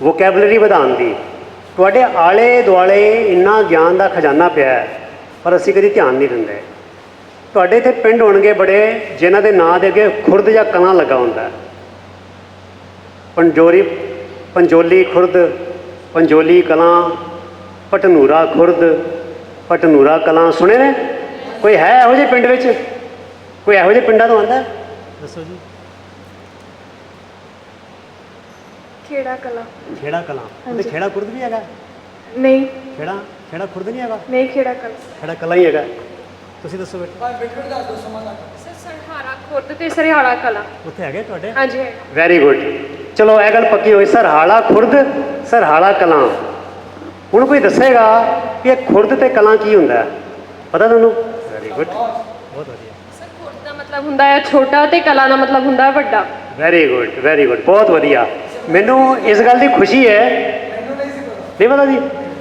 Vocabulary ਵਧਾਉਣ ਦੀ। ਤੁਹਾਡੇ ਆਲੇ ਦੁਆਲੇ ਇੰਨਾ ਗਿਆਨ ਦਾ ਖਜ਼ਾਨਾ ਪਿਆ ਹੈ, ਪਰ ਅਸੀਂ ਕਦੀ ਧਿਆਨ ਨਹੀਂ ਦਿੰਦੇ। ਤੁਹਾਡੇ ਇੱਥੇ ਪਿੰਡ ਹੋਣਗੇ ਬੜੇ ਜਿਨ੍ਹਾਂ ਦੇ ਨਾਂ ਦੇ ਅੱਗੇ ਖੁਰਦ ਜਾਂ ਕਲਾਂ ਲੱਗਾ ਹੁੰਦਾ ਹੈ। ਪੰਜੋਰੀ, ਪੰਜੋਲੀ ਖੁਰਦ, ਪੰਜੋਲੀ ਕਲਾਂ ਪਟਨੂਰਾ ਖੁਰਦ ਪਟਨੂਰਾ ਕਲਾਂ, ਸੁਣੇ ਨੇ? ਕੋਈ ਹੈ ਇਹੋ ਜਿਹੇ ਪਿੰਡ ਵਿੱਚ? ਕੋਈ ਇਹੋ ਜਿਹੇ ਪਿੰਡਾਂ ਤੋਂ ਆਉਂਦਾ ਦੱਸੋ ਜੀ। ਖੇੜਾ ਕਲਾ। ਖੇੜਾ ਕਲਾਂ। ਉਹਦੇ ਖੇੜਾ ਖੁਰਦ ਵੀ ਹੈਗਾ? ਨਹੀਂ। ਖੇੜਾ? ਖੇੜਾ ਖੁਰਦ ਨਹੀਂ ਹੈਗਾ? ਨਹੀਂ ਖੇੜਾ ਕਲਾ। ਖੇੜਾ ਕਲਾਂ ਹੀ ਹੈਗਾ। ਤੁਸੀਂ ਦੱਸੋ ਬੇਟਾ। ਸਰ ਸਰਹਾਰਾ ਖੁਰਦ ਤੇ ਸਰਹਾਰਾ ਕਲਾ। ਉੱਥੇ ਹੈਗੇ ਤੁਹਾਡੇ? ਹਾਂਜੀ ਹੈ ਵੈਰੀ ਗੁੱਡ ਚਲੋ ਇਹ ਗੱਲ ਪੱਕੀ ਹੋਈ। ਸਰਹਾਲਾ ਖੁਰਦ ਸਰਹਾਲਾ ਕਲਾਂ। ਹੁਣ ਕੋਈ ਦੱਸੇਗਾ ਕਿ ਇਹ ਖੁਰਦ ਤੇ ਕਲਾਂ ਕੀ ਹੁੰਦਾ ਹੈ? ਪਤਾ ਤੁਹਾਨੂੰ? ਵੈਰੀ ਗੁੱਡ ਬਹੁਤ ਵਧੀਆ। ਸਰ ਖੁਰਦ ਦਾ ਮਤਲਬ ਹੁੰਦਾ ਹੈ ਛੋਟਾ ਤੇ ਕਲਾ ਦਾ ਮਤਲਬ ਹੁੰਦਾ ਹੈ ਵੱਡਾ। ਵੈਰੀ ਗੁੱਡ ਵੈਰੀ ਗੁੱਡ ਬਹੁਤ ਵਧੀਆ। ਮੈਨੂੰ ਇਸ ਗੱਲ ਦੀ ਖੁਸ਼ੀ ਹੈ। ਨਹੀਂ ਪਤਾ ਜੀ।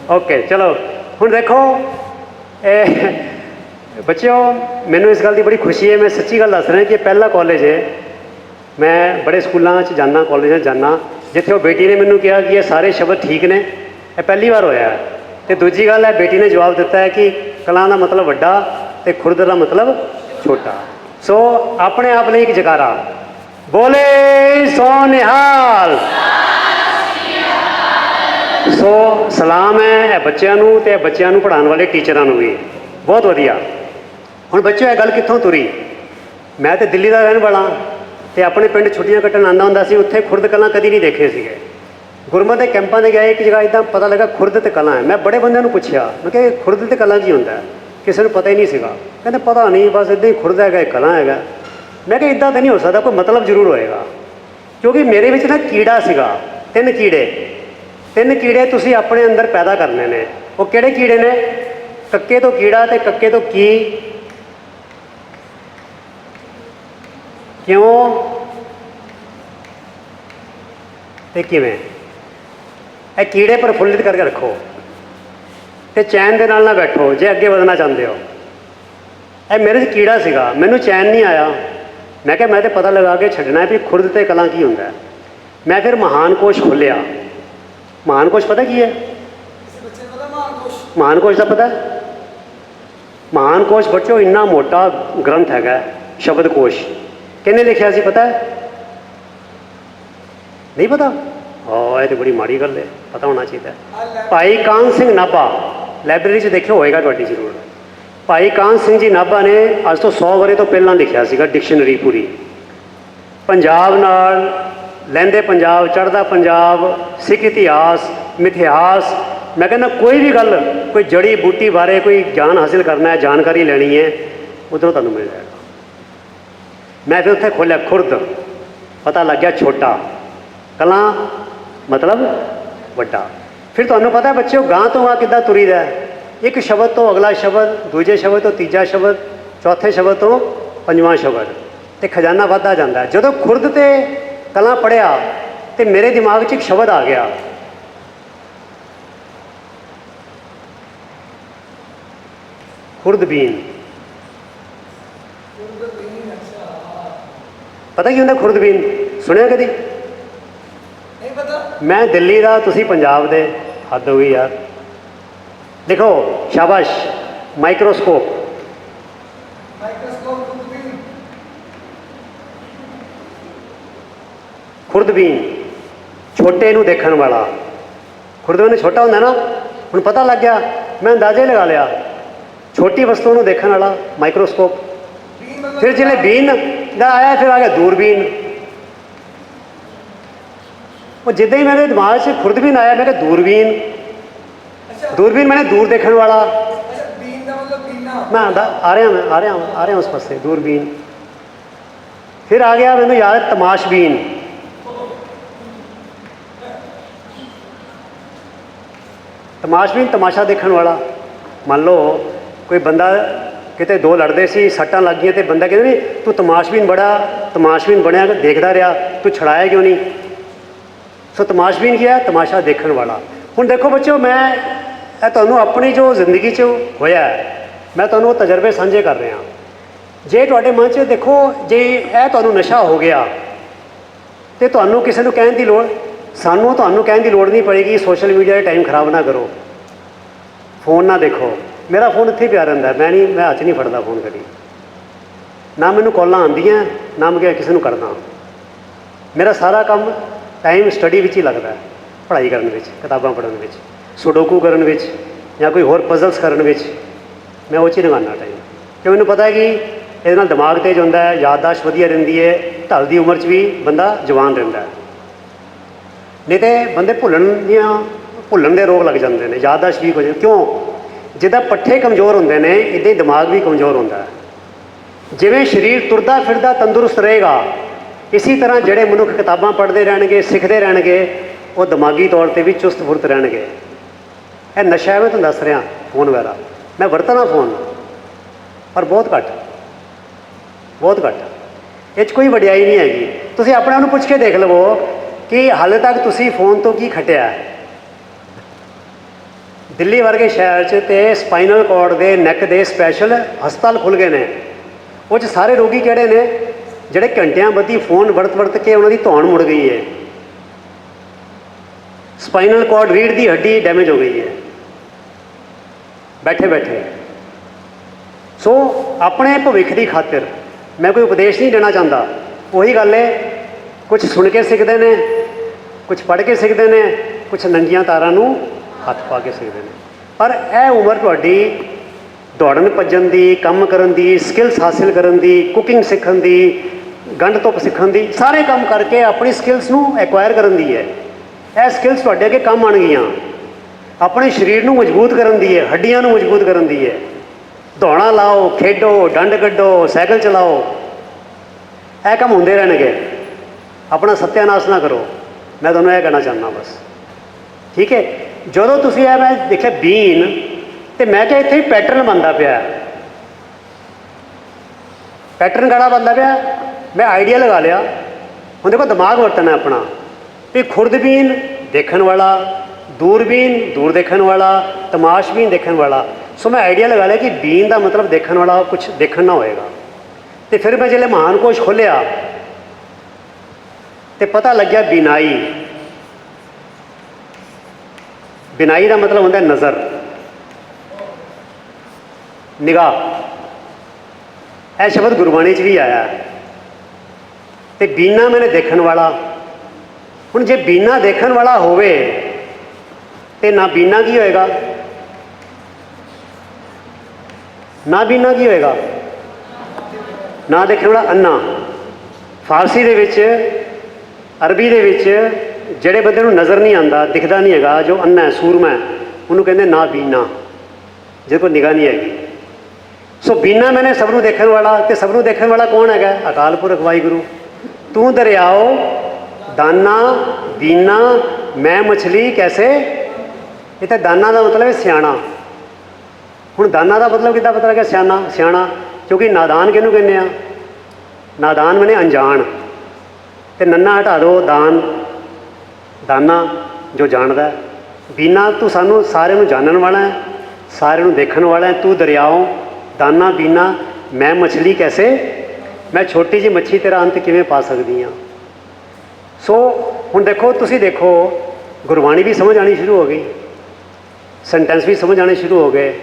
ਓਕੇ ਚਲੋ। ਹੁਣ ਦੇਖੋ, ਇਹ ਬੱਚਿਓ, ਮੈਨੂੰ ਇਸ ਗੱਲ ਦੀ ਬੜੀ ਖੁਸ਼ੀ ਹੈ। ਮੈਂ ਸੱਚੀ ਗੱਲ ਦੱਸ ਰਿਹਾ ਕਿ ਪਹਿਲਾ ਕਾਲਜ ਹੈ। ਮੈਂ ਬੜੇ ਸਕੂਲਾਂ 'ਚ ਜਾਂਦਾ ਕਾਲਜਾਂ 'ਚ ਜਾਂਦਾ। ਜਿੱਥੇ ਉਹ ਬੇਟੀ ਨੇ ਮੈਨੂੰ ਕਿਹਾ ਕਿ ਇਹ ਸਾਰੇ ਸ਼ਬਦ ਠੀਕ ਨੇ। ਇਹ ਪਹਿਲੀ ਵਾਰ ਹੋਇਆ ਹੈ। ਤੇ ਦੂਜੀ ਗੱਲ ਹੈ, ਬੇਟੀ ਨੇ ਜਵਾਬ ਦਿੱਤਾ ਹੈ ਕਿ ਕਲਾਂ ਦਾ ਮਤਲਬ ਵੱਡਾ ਤੇ ਖੁਰਦ ਦਾ ਮਤਲਬ ਛੋਟਾ। ਸੋ ਆਪਣੇ ਆਪ ਲਈ ਇੱਕ ਜਕਾਰਾ। ਬੋਲੇ ਸੋ ਨਿਹਾਲ ਸੋ ਸਲਾਮ ਹੈ ਇਹ ਬੱਚਿਆਂ ਨੂੰ ਤੇ ਇਹ ਬੱਚਿਆਂ ਨੂੰ ਪੜ੍ਹਾਉਣ ਵਾਲੇ ਟੀਚਰਾਂ ਨੂੰ ਵੀ। ਬਹੁਤ ਵਧੀਆ। ਹੁਣ ਬੱਚਿਓ, ਇਹ ਗੱਲ ਕਿੱਥੋਂ ਤੁਰੀ? ਮੈਂ ਤੇ ਦਿੱਲੀ ਦਾ ਰਹਿਣ ਵਾਲਾ। ਤੇ ਆਪਣੇ ਪਿੰਡ ਛੁੱਟੀਆਂ ਕੱਟਣ ਆਉਂਦਾ ਹੁੰਦਾ ਸੀ, ਉੱਥੇ ਖੁਰਦ ਕਲਾਂ ਕਦੀ ਨਹੀਂ ਦੇਖੇ ਸੀਗੇ। ਗੁਰਮਤ ਦੇ ਕੈਂਪਾਂ ਦੇ ਗਏ, ਇੱਕ ਜਗ੍ਹਾ ਇਦਾਂ ਪਤਾ ਲੱਗਾ ਖੁਰਦ ਤੇ ਕਲਾਂ ਹੈ। ਮੈਂ ਬੜੇ ਬੰਦਿਆਂ ਨੂੰ ਪੁੱਛਿਆ, ਮੈਂ ਕਿਹਾ ਖੁਰਦ ਤੇ ਕਲਾਂ ਕੀ ਹੁੰਦਾ? ਕਿਸੇ ਨੂੰ ਪਤਾ ਹੀ ਨਹੀਂ ਸੀਗਾ। ਕਹਿੰਦੇ, ਪਤਾ ਨਹੀਂ, ਬਸ ਇਦਾਂ ਹੀ ਖੁਰਦ ਹੈਗਾ, ਇਹ ਕਲਾਂ ਹੈਗਾ। ਮੈਂ ਕਿਹਾ ਇਦਾਂ ਤਾਂ ਨਹੀਂ ਹੋ ਸਕਦਾ, ਕੋਈ ਮਤਲਬ ਜ਼ਰੂਰ ਹੋਏਗਾ। ਕਿਉਂਕਿ ਮੇਰੇ ਵਿੱਚ ਨਾ ਕੀੜਾ ਸੀਗਾ, ਤਿੰਨ ਕੀੜੇ। ਤਿੰਨ ਕੀੜੇ ਤੁਸੀਂ ਆਪਣੇ ਅੰਦਰ ਪੈਦਾ ਕਰਨੇ ਨੇ। ਉਹ ਕਿਹੜੇ ਕੀੜੇ ਨੇ? ਕੱਕੇ ਤੋਂ ਕੀੜਾ ਤੇ ਕੱਕੇ ਤੋਂ ਕੀ? ਕਿਉਂ? ਤੇ ਕਿਵੇਂ? ਇਹ ਕੀੜੇ ਪ੍ਰਫੁੱਲਿਤ ਕਰਕੇ ਰੱਖੋ। ਤੇ ਚੈਨ ਦੇ ਨਾਲ ਨਾ ਬੈਠੋ, ਜੇ ਅੱਗੇ ਵਧਣਾ ਚਾਹੁੰਦੇ ਹੋ। ਇਹ ਮੇਰੇ 'ਚ ਕੀੜਾ ਸੀਗਾ, ਮੈਨੂੰ ਚੈਨ ਨਹੀਂ ਆਇਆ। ਮੈਂ ਕਿਹਾ ਮੈਂ ਤੇ ਪਤਾ ਲਗਾ ਕੇ ਛੱਡਣਾ ਵੀ ਖੁਰਦ ਤੇ ਕਲਾਂ ਕੀ ਹੁੰਦਾ ਹੈ? ਮੈਂ ਫਿਰ ਮਹਾਨ ਕੋਸ਼ ਖੋਲ੍ਹਿਆ। ਮਹਾਨ ਕੋਸ਼ ਪਤਾ ਕੀ ਹੈ? ਮਹਾਨ ਕੋਸ਼ ਦਾ ਪਤਾ? ਮਹਾਨ ਕੋਸ਼ ਬੱਚੋ ਇੰਨਾ ਮੋਟਾ ਗ੍ਰੰਥ ਹੈਗਾ ਸ਼ਬਦ ਕੋਸ਼। ਕਿਹਨੇ ਲਿਖਿਆ ਸੀ ਪਤਾ ਹੈ? ਨਹੀਂ ਪਤਾ? ਹਾਂ ਇਹ ਤੇ ਬੜੀ ਮਾੜੀ ਗੱਲ ਹੈ ਪਤਾ ਹੋਣਾ ਚਾਹੀਦਾ। ਭਾਈ ਕਾਨ ਸਿੰਘ ਨਾਭਾ ਲਾਇਬ੍ਰੇਰੀ 'ਚ ਦੇਖਿਓ ਹੋਏਗਾ ਤੁਹਾਡੀ ਜ਼ਰੂਰ। ਭਾਈ ਕਾਨ ਸਿੰਘ ਜੀ ਨਾਭਾ ਨੇ ਅੱਜ ਤੋਂ 100 ਵਰੇ ਤੋਂ ਪਹਿਲਾਂ ਲਿਖਿਆ ਸੀਗਾ ਡਿਕਸ਼ਨਰੀ ਪੂਰੀ। ਪੰਜਾਬ ਨਾਲ ਲੈਂਦੇ ਪੰਜਾਬ, ਚੜ੍ਹਦਾ ਪੰਜਾਬ, ਸਿੱਖ ਇਤਿਹਾਸ, ਮਿਥਿਹਾਸ। ਮੈਂ ਕਹਿੰਦਾ ਕੋਈ ਵੀ ਗੱਲ, ਕੋਈ ਜੜੀ ਬੂਟੀ ਬਾਰੇ ਕੋਈ ਗਿਆਨ ਹਾਸਿਲ ਕਰਨਾ ਹੈ, ਜਾਣਕਾਰੀ ਲੈਣੀ ਹੈ, ਉਧਰੋਂ ਤੁਹਾਨੂੰ ਮਿਲ ਜਾਏਗਾ। ਮੈਂ ਫਿਰ ਉੱਥੇ ਖੋਲ੍ਹਿਆ ਖੁਰਦ, ਪਤਾ ਲੱਗ ਗਿਆ ਛੋਟਾ। ਕਲਾਂ ਮਤਲਬ ਵੱਡਾ। ਫਿਰ ਤੁਹਾਨੂੰ ਪਤਾ ਹੈ ਬੱਚਿਓ ਗਾਂ ਤੋਂ ਗਾਂ ਕਿੱਦਾਂ ਤੁਰੀਦਾ ਹੈ? ਇੱਕ ਸ਼ਬਦ ਤੋਂ ਅਗਲਾ ਸ਼ਬਦ ਦੂਜੇ ਸ਼ਬਦ ਤੋਂ ਤੀਜਾ ਸ਼ਬਦ ਚੌਥੇ ਸ਼ਬਦ ਤੋਂ ਪੰਜਵਾਂ ਸ਼ਬਦ ਤੇ ਖਜ਼ਾਨਾ ਵੱਧਦਾ ਜਾਂਦਾ। ਜਦੋਂ ਖੁਰਦ ਤੇ ਕਲਾਂ ਪੜਿਆ ਤੇ ਮੇਰੇ ਦਿਮਾਗ 'ਚ ਇੱਕ ਸ਼ਬਦ ਆ ਗਿਆ। ਖੁਰਦਬੀਨ ਪਤਾ ਕੀ ਹੁੰਦਾ ਖੁਰਦਬੀਨ ਸੁਣਿਆ ਕਦੀ? ਨਹੀਂ ਪਤਾ। ਮੈਂ ਦਿੱਲੀ ਦਾ ਤੁਸੀਂ ਪੰਜਾਬ ਦੇ। ਹੱਦ ਹੋ ਗਈ ਯਾਰ। ਦੇਖੋ ਸ਼ਾਬਾਸ਼ ਮਾਈਕਰੋਸਕੋਪ ਖੁਰਦਬੀਨ ਛੋਟੇ ਨੂੰ ਦੇਖਣ ਵਾਲਾ। ਖੁਰਦਬੀਨ ਛੋਟਾ ਹੁੰਦਾ ਨਾ ਹੁਣ ਪਤਾ ਲੱਗ ਗਿਆ ਮੈਂ ਅੰਦਾਜ਼ੇ ਲਗਾ ਲਿਆ। ਛੋਟੀ ਵਸਤੂ ਨੂੰ ਦੇਖਣ ਵਾਲਾ ਮਾਈਕਰੋਸਕੋਪ ਫਿਰ ਜਿਹੜੇ ਬੀਨ ਦਾ ਆਇਆ ਫਿਰ ਆ ਗਿਆ ਦੂਰਬੀਨ ਉਹ ਜਿੱਦਾਂ ਹੀ ਮੇਰੇ ਦਿਮਾਗ 'ਚ ਖੁਰਦਬੀਨ ਆਇਆ ਮੈਂ ਕਿਹਾ ਦੂਰਬੀਨ ਦੂਰਬੀਨ ਮੈਨੇ ਦੂਰ ਦੇਖਣ ਵਾਲਾ। ਅੱਛਾ ਬੀਨ ਦਾ ਮਤਲਬ ਬੀਨਾ ਮੈਂ ਆਂਦਾ ਆ ਰਿਹਾ ਮੈਂ ਆ ਰਿਹਾ ਆ ਰਿਹਾ ਉਸ ਪਾਸੇ ਦੂਰਬੀਨ। ਫਿਰ ਆ ਗਿਆ ਮੈਨੂੰ ਯਾਦ ਹੈ ਤਮਾਸ਼ਬੀਨ ਤਮਾਸ਼ਬੀਨ ਤਮਾਸ਼ਾ ਦੇਖਣ ਵਾਲਾ। ਮੰਨ ਲਓ ਕੋਈ ਬੰਦਾ ਕਿਤੇ ਦੋ ਲੜਦੇ ਸੀ ਸੱਟਾਂ ਲੱਗ ਗਈਆਂ ਤੇ ਬੰਦਾ ਕਹਿੰਦਾ ਵੀ ਤੂੰ ਤਮਾਸ਼ਬੀਨ ਬੜਾ ਤਮਾਸ਼ਬੀਨ ਬਣਿਆ ਦੇਖਦਾ ਰਿਹਾ ਤੂੰ ਛੜਾਇਆ ਕਿਉਂ ਨਹੀਂ? ਸੋ ਤਮਾਸ਼ਬੀਨ ਕੀ ਹੈ? ਤਮਾਸ਼ਾ ਦੇਖਣ ਵਾਲਾ। ਹੁਣ ਦੇਖੋ ਬੱਚਿਓ ਮੈਂ ਇਹ ਤੁਹਾਨੂੰ ਆਪਣੀ ਜੋ ਜ਼ਿੰਦਗੀ 'ਚ ਹੋਇਆ ਮੈਂ ਤੁਹਾਨੂੰ ਤਜਰਬੇ ਸਾਂਝੇ ਕਰ ਰਿਹਾ ਜੇ ਤੁਹਾਡੇ ਮਨ 'ਚ ਦੇਖੋ, ਜੇ ਇਹ ਤੁਹਾਨੂੰ ਨਸ਼ਾ ਹੋ ਗਿਆ, ਤੇ ਤੁਹਾਨੂੰ ਕਿਸੇ ਨੂੰ ਕਹਿਣ ਦੀ ਲੋੜ, ਸਾਨੂੰ ਤੁਹਾਨੂੰ ਕਹਿਣ ਦੀ ਲੋੜ ਨਹੀਂ ਪਏਗੀ, ਸੋਸ਼ਲ ਮੀਡੀਆ 'ਤੇ ਟਾਈਮ ਖਰਾਬ ਨਾ ਕਰੋ। ਫੋਨ ਨਾ ਦੇਖੋ। ਮੇਰਾ ਫੋਨ ਇੱਥੇ ਪਿਆ ਰਹਿੰਦਾ ਮੈਂ ਨਹੀਂ, ਮੈਂ ਹੱਥ ਨਹੀਂ ਫੜਦਾ ਫੋਨ ਕਦੀ। ਨਾ ਮੈਨੂੰ ਕਾਲਾਂ ਆਉਂਦੀਆਂ, ਨਾ ਮੈਂ ਕਿਸੇ ਨੂੰ ਕਰਦਾ ਮੇਰਾ ਸਾਰਾ ਕੰਮ ਟਾਈਮ ਸਟੱਡੀ ਵਿੱਚ ਹੀ ਲੱਗਦਾ ਪੜ੍ਹਾਈ ਕਰਨ ਵਿੱਚ, ਕਿਤਾਬਾਂ ਪੜ੍ਹਨ ਵਿੱਚ। ਸੁਡੋਕੂ ਕਰਨ ਵਿੱਚ ਜਾਂ ਕੋਈ ਹੋਰ ਪਜ਼ਲਸ ਕਰਨ ਵਿੱਚ ਮੈਂ ਉਹ 'ਚ ਹੀ ਲਗਾਉਣਾ ਟਾਈਮ ਕਿਉਂ ਮੈਨੂੰ ਪਤਾ ਹੈ ਕਿ ਇਹਦੇ ਨਾਲ ਦਿਮਾਗ ਤੇਜ਼ ਹੁੰਦਾ ਹੈ, ਯਾਦਦਾਸ਼ਤ ਵਧੀਆ ਰਹਿੰਦੀ ਹੈ ਢਲਦੀ ਉਮਰ 'ਚ ਵੀ ਬੰਦਾ ਜਵਾਨ ਰਹਿੰਦਾ ਹੈ। ਨਹੀਂ ਤੇ ਬੰਦੇ ਭੁੱਲਣ ਦੀਆਂ, ਭੁੱਲਣ ਦੇ ਰੋਗ ਲੱਗ ਜਾਂਦੇ ਨੇ, ਯਾਦਦਾਸ਼ਤ ਵੀ ਹੋ ਜਾਂਦੀ। ਕਿਉਂ? ਜਿੱਦਾਂ ਪੱਠੇ ਕਮਜ਼ੋਰ ਹੁੰਦੇ ਨੇ, ਇਦਾਂ ਹੀ ਦਿਮਾਗ ਵੀ ਕਮਜ਼ੋਰ ਹੁੰਦਾ ਹੈ। ਜਿਵੇਂ ਸਰੀਰ ਤੁਰਦਾ ਫਿਰਦਾ ਤੰਦਰੁਸਤ ਰਹੇਗਾ, ਇਸੇ ਤਰ੍ਹਾਂ ਜਿਹੜੇ ਮਨੁੱਖ ਕਿਤਾਬਾਂ ਪੜ੍ਹਦੇ ਰਹਿਣਗੇ, ਸਿੱਖਦੇ ਰਹਿਣਗੇ, ਉਹ ਦਿਮਾਗੀ ਤੌਰ ਤੇ ਵੀ ਚੁਸਤ ਫੁਰਤ ਰਹਿਣਗੇ। ਇਹ ਨਸ਼ਾ ਹੈ ਮੈਂ ਤੁਹਾਨੂੰ ਦੱਸ ਰਿਹਾ, ਫੋਨ ਵਗੈਰਾ। ਮੈਂ ਵਰਤਣਾ ਫੋਨ। ਪਰ ਬਹੁਤ ਘੱਟ। ਬਹੁਤ ਘੱਟ। ਇਹ 'ਚ ਕੋਈ ਵਡਿਆਈ ਨਹੀਂ ਹੈਗੀ। ਤੁਸੀਂ ਆਪਣੇ ਆਪ ਨੂੰ ਪੁੱਛ ਕੇ ਦੇਖ ਲਵੋ ਕਿ ਹਾਲੇ ਤੱਕ ਤੁਸੀਂ ਫੋਨ ਤੋਂ ਕੀ ਖਟਿਆ ਦਿੱਲੀ ਵਰਗੇ ਸ਼ਹਿਰ 'ਚ ਤੇ ਸਪਾਈਨਲ ਕਾਰਡ ਦੇ ਨੈਕ ਦੇ ਸਪੈਸ਼ਲ ਹਸਪਤਾਲ ਖੁੱਲ ਗਏ ਨੇ। ਉਹ 'ਚ ਸਾਰੇ ਰੋਗੀ ਕਿਹੜੇ ਨੇ? ਜਿਹੜੇ ਘੰਟਿਆਂ ਬੱਧੀ ਫੋਨ ਵਰਤ ਵਰਤ ਕੇ ਉਹਨਾਂ ਦੀ ਧੌਣ ਮੁੜ ਗਈ ਹੈ ਸਪਾਈਨਲ ਕਾਰਡ ਰੀੜ ਦੀ ਹੱਡੀ ਡੈਮੇਜ ਹੋ ਗਈ ਹੈ ਬੈਠੇ ਬੈਠੇ। ਸੋ, ਆਪਣੇ ਭਵਿੱਖ ਦੀ ਖਾਤਰ ਮੈਂ ਕੋਈ ਉਪਦੇਸ਼ ਨਹੀਂ ਦੇਣਾ ਚਾਹੁੰਦਾ। ਉਹੀ ਗੱਲ ਹੈ ਕੁਝ ਸੁਣ ਕੇ ਸਿੱਖਦੇ ਨੇ ਕੁਝ ਪੜ੍ਹ ਕੇ ਸਿੱਖਦੇ ਨੇ ਕੁਝ ਨੰਗੀਆਂ ਤਾਰਾਂ ਨੂੰ ਹੱਥ ਪਾ ਕੇ ਸਿੱਖਦੇ ਨੇ। ਪਰ ਇਹ ਉਮਰ ਤੁਹਾਡੀ ਦੌੜਨ, ਭੱਜਣ ਦੀ, ਕੰਮ ਕਰਨ ਦੀ ਸਕਿੱਲਸ ਹਾਸਿਲ ਕਰਨ ਦੀ ਕੁਕਿੰਗ ਸਿੱਖਣ ਦੀ, ਗੰਢ ਧੁੱਪ ਸਿੱਖਣ ਦੀ, ਸਾਰੇ ਕੰਮ ਕਰਕੇ ਆਪਣੀ ਸਕਿੱਲਸ ਨੂੰ ਐਕਵਾਇਰ ਕਰਨ ਦੀ ਹੈ। ਇਹ ਸਕਿੱਲਸ ਤੁਹਾਡੇ ਅੱਗੇ ਕੰਮ ਆਉਣਗੀਆਂ। ਆਪਣੇ ਸਰੀਰ ਨੂੰ ਮਜ਼ਬੂਤ ਕਰਨ ਦੀ ਹੈ, ਹੱਡੀਆਂ ਨੂੰ ਮਜ਼ਬੂਤ ਕਰਨ ਦੀ ਹੈ। ਦੌੜਾਂ ਲਾਓ, ਖੇਡੋ, ਡੰਡ ਕੱਢੋ, ਸਾਈਕਲ ਚਲਾਓ। ਇਹ ਕੰਮ ਹੁੰਦੇ ਰਹਿਣਗੇ। ਆਪਣਾ ਸਤਿਆਨਾਸ਼ ਨਾ ਕਰੋ। ਮੈਂ ਤੁਹਾਨੂੰ ਇਹ ਕਹਿਣਾ ਚਾਹੁੰਦਾ ਬਸ। ਠੀਕ ਹੈ? ਜਦੋਂ ਤੁਸੀਂ ਇਹ ਮੈਂ ਦੇਖਿਆ ਬੀਨ, ਤੇ ਮੈਂ ਕਿਹਾ ਇੱਥੇ ਪੈਟਰਨ ਬਣਦਾ ਪਿਆ। ਪੈਟਰਨ ਗਾੜਾ ਬਣਦਾ ਪਿਆ? ਮੈਂ ਆਈਡੀਆ ਲਗਾ ਲਿਆ। ਹੁਣ ਦੇਖੋ ਦਿਮਾਗ ਵਰਤਣਾ ਆਪਣਾ। ਵੀ ਖੁਰਦਬੀਨ ਦੇਖਣ ਵਾਲਾ ਦੂਰਬੀਨ ਦੂਰ ਦੇਖਣ ਵਾਲਾ, ਤਮਾਸ਼ਬੀਨ ਦੇਖਣ ਵਾਲਾ। ਸੋ ਮੈਂ ਆਈਡੀਆ ਲਗਾ ਲਿਆ ਕਿ ਬੀਨ ਦਾ ਮਤਲਬ ਦੇਖਣ ਵਾਲਾ ਕੁਝ ਦੇਖਣ ਨਾ ਹੋਏਗਾ। ਤੇ ਫਿਰ ਮੈਂ ਜਿਹੜੇ ਮਹਾਨ ਕੋਸ਼ ਖੋਲਿਆ ਤੇ ਪਤਾ ਲੱਗਿਆ ਬਿਨਾਈ। ਬਿਨਾਈ ਦਾ ਮਤਲਬ ਹੁੰਦਾ ਨਜ਼ਰ। ਨਿਗਾਹ। ਇਹ ਸ਼ਬਦ ਗੁਰਬਾਣੀ 'ਚ ਵੀ ਆਇਆ ਹੈ। ਤੇ ਬੀਨਾ ਮੈਨੇ ਦੇਖਣ ਵਾਲਾ। ਹੁਣ ਜੇ ਬੀਨਾ ਦੇਖਣ ਵਾਲਾ ਹੋਵੇ ਤੇ ਨਾ ਬੀਨਾ ਕੀ ਹੋਏਗਾ? ਨਾ ਬੀਨਾ ਕੀ ਹੋਏਗਾ? ਨਾ ਦੇਖਣ ਵਾਲਾ ਅੰਨਾ। ਫਾਰਸੀ ਦੇ ਵਿੱਚ, ਅਰਬੀ ਦੇ ਵਿੱਚ ਜਿਹੜੇ ਬੰਦੇ ਨੂੰ ਨਜ਼ਰ ਨਹੀਂ ਆਉਂਦਾ, ਦਿਖਦਾ ਨਹੀਂ ਹੈਗਾ, ਜੋ ਅੰਨਾ ਹੈ, ਸੂਰਮਾ ਹੈ, ਉਹਨੂੰ ਕਹਿੰਦੇ ਨਾ ਬੀਨਾ। ਜਿਹਦੇ ਕੋਲ ਨਿਗਾਹ ਨਹੀਂ ਹੈਗੀ। ਸੋ ਬੀਨਾ ਮੈਨੇ ਸਭ ਨੂੰ ਦੇਖਣ ਵਾਲਾ ਤੇ ਸਭ ਨੂੰ ਦੇਖਣ ਵਾਲਾ ਕੌਣ ਹੈਗਾ? ਅਕਾਲ ਪੁਰਖ ਵਾਹਿਗੁਰੂ। ਤੂੰ ਦਰਿਆਓ, ਦਾਨਾ, ਬੀਨਾ, ਮੈਂ ਮਛਲੀ, ਕੈਸੇ? ਇੱਥੇ ਦਾਨਾ ਦਾ ਮਤਲਬ ਹੈ ਸਿਆਣਾ। ਹੁਣ ਦਾਨਾ ਦਾ ਮਤਲਬ ਕਿੱਦਾਂ ਪਤਾ ਲੱਗਿਆ ਸਿਆਣਾ ਸਿਆਣਾ? ਕਿਉਂਕਿ ਨਾਦਾਨ ਕਿਹਨੂੰ ਕਹਿੰਦੇ ਆ? ਨਾਦਾਨ ਮਨੇ ਅਣਜਾਣ। ਤੇ ਨੰਨਾ ਹਟਾ ਦੋ ਦਾਨ। ਦਾਨਾ ਜੋ ਜਾਣਦਾ ਬੀਨਾ, ਤੂੰ ਸਾਨੂੰ ਸਾਰਿਆਂ ਨੂੰ ਜਾਣਨ ਵਾਲਾ ਹੈ, ਸਾਰਿਆਂ ਨੂੰ ਦੇਖਣ ਵਾਲਾ ਹੈ, ਤੂੰ ਦਰਿਆਓ, ਦਾਨਾ, ਬੀਨਾ, ਮੈਂ ਮਛਲੀ ਕੈਸੇ? ਮੈਂ ਛੋਟੀ ਜਿਹੀ ਮੱਛੀ ਤੇਰਾ ਅੰਤ ਕਿਵੇਂ ਪਾ ਸਕਦੀ ਹਾਂ? ਸੋ ਹੁਣ ਦੇਖੋ, ਤੁਸੀਂ ਦੇਖੋ, ਗੁਰਬਾਣੀ ਵੀ ਸਮਝ ਆਣੀ ਸ਼ੁਰੂ ਹੋ ਗਈ। ਸੈਂਟੈਂਸ ਵੀ ਸਮਝ ਆਣੇ ਸ਼ੁਰੂ ਹੋ ਗਏ।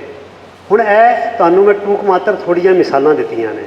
ਹੁਣ ਇਹ ਤੁਹਾਨੂੰ ਮੈਂ ਟੂਕ ਮਾਤਰ ਥੋੜ੍ਹੀਆਂ ਮਿਸਾਲਾਂ ਦਿੱਤੀਆਂ ਨੇ।